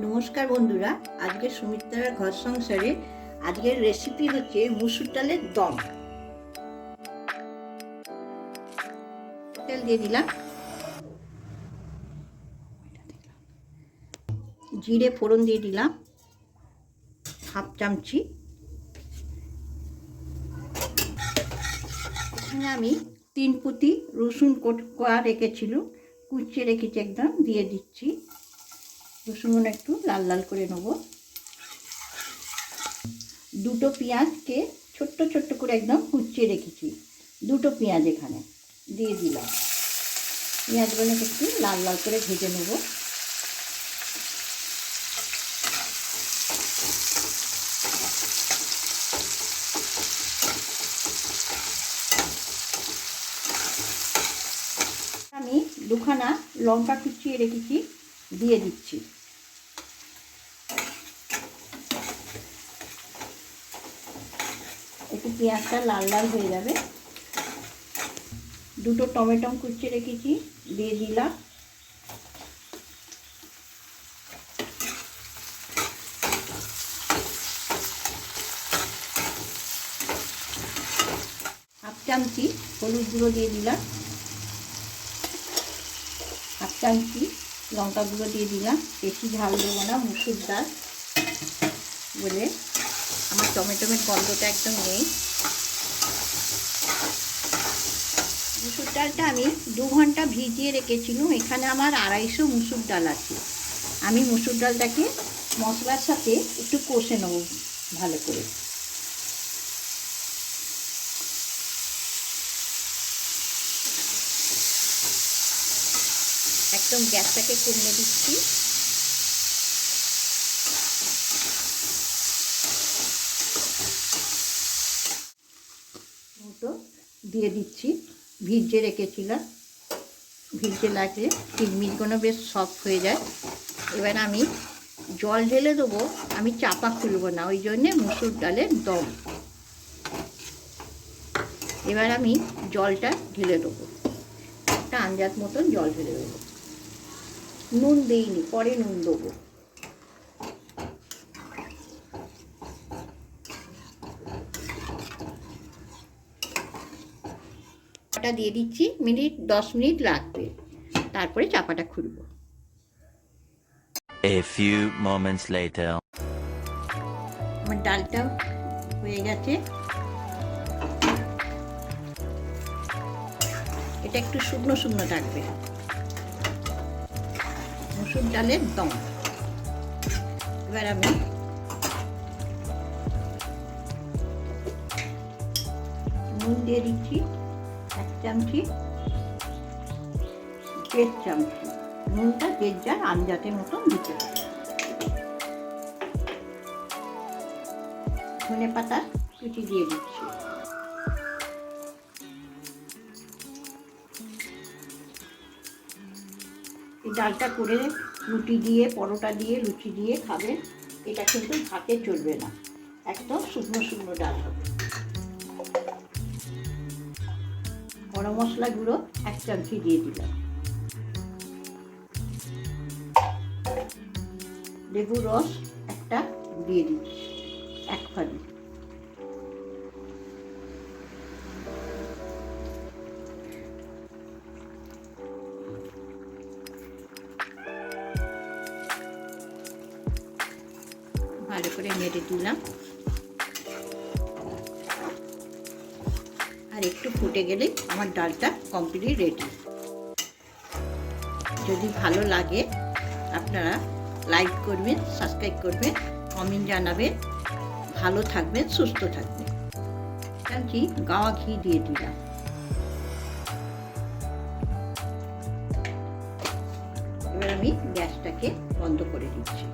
নমস্কার বন্ধুরা, আজকে সুমিত্রার ঘর সংসারে আজকের রেসিপি হচ্ছে মুসুর ডালের দম। তেল দিয়ে দিলাম। জিরে ফোড়ন দিয়ে দিলাম। হাফ চামচি। এখানে আমি তিন পুঁতি রসুন কোয়া রেখেছিল, কুচিয়ে রেখেছি একদম, দিয়ে দিচ্ছি। রসুনগুলো একটু লাল লাল করে নেব। দুটো পেঁয়াজকে ছোট্ট ছোট্ট করে একদম কুচিয়ে রেখেছি। দুটো পেঁয়াজ এখানে দিয়ে দিলাম। পেঁয়াজগুলোকে একটু লাল লাল করে ভেজে নেব। আমি দুখানা লঙ্কা কুচিয়ে রেখেছি। দিয়ে দিচ্ছি। একটু পেঁয়াজটা লাল লাল হয়ে যাবে। দুটো টমেটো কুচিয়ে রেখেছি, দিয়ে দিলাম। হাফ হলুদ গুঁড়ো দিয়ে দিলাম। হাফ চামচি লঙ্কা গুঁড়ো দিয়ে দিলাম। বেশি ঝাল দেবো না মুসুর ডাল বলে আমার টমেটোমের গন্ধটা একদম নেই। মুসুর ডালটা আমি দু ঘণ্টা ভিজিয়ে রেখেছিলাম। এখানে আমার আড়াইশো মুসুর ডাল আছে। আমি মুসুর ডালটাকে মশলার সাথে একটু কষে নেব ভালো করে। একদম গ্যাসটাকে কমিয়ে দিচ্ছি। মতো দিয়ে দিচ্ছি। ভিজে রেখেছিলাম। ভিজে লাগলে চিনমিনগুলো বেশ সফট হয়ে যায়। এবার আমি জল ঢেলে দেবো। আমি চাপা খুলব না, ওই জন্যে মুসুর ডালের দম। এবার আমি জলটা ঢেলে দেবো। একটা আঞ্জাত মতন জল ঢেলে দেবো। নুন দিইনি পরে নুন দেবো। চাপাটা দিয়ে দিচ্ছি মিনিট দশ মিনিট লাগবে। তারপরে চাপাটা খুলব। A few moments later. আমার ডালটা হয়ে গেছে। এটা একটু শুকনো শুকনো থাকবে। মসুর ডালের দম। এবার আমি নুন দিয়ে দিচ্ছি, এক চামচি দেড় চামচি। নুনটা দেড় যার আঞ্জাতের মতন দিতে হবে। ধনে পাতা কুচি দিয়ে দিচ্ছি। এই ডালটা করে রুটি দিয়ে, পরোটা দিয়ে, লুচি দিয়ে খাবেন এটা কিন্তু ভাতে চলবে না। একদম শুকনো শুকনো ডাল হবে। গরম মশলা গুঁড়ো এক চামচি দিয়ে দিলাম। লেবু রস একটা দিয়ে দিচ্ছি, এক ফালি। ভালো করে নেড়ে দিলাম আর একটু ফুটে গেলে আমার ডালটা কমপ্লিট রেডি যদি ভালো লাগে, আপনারা লাইক করবেন সাবস্ক্রাইব করবেন কমেন্ট জানাবেন। ভালো থাকবেন, সুস্থ থাকবেন। ঘি গাওয়া ঘি দিয়ে দিলাম। এবার আমি গ্যাসটাকে বন্ধ করে দিচ্ছি।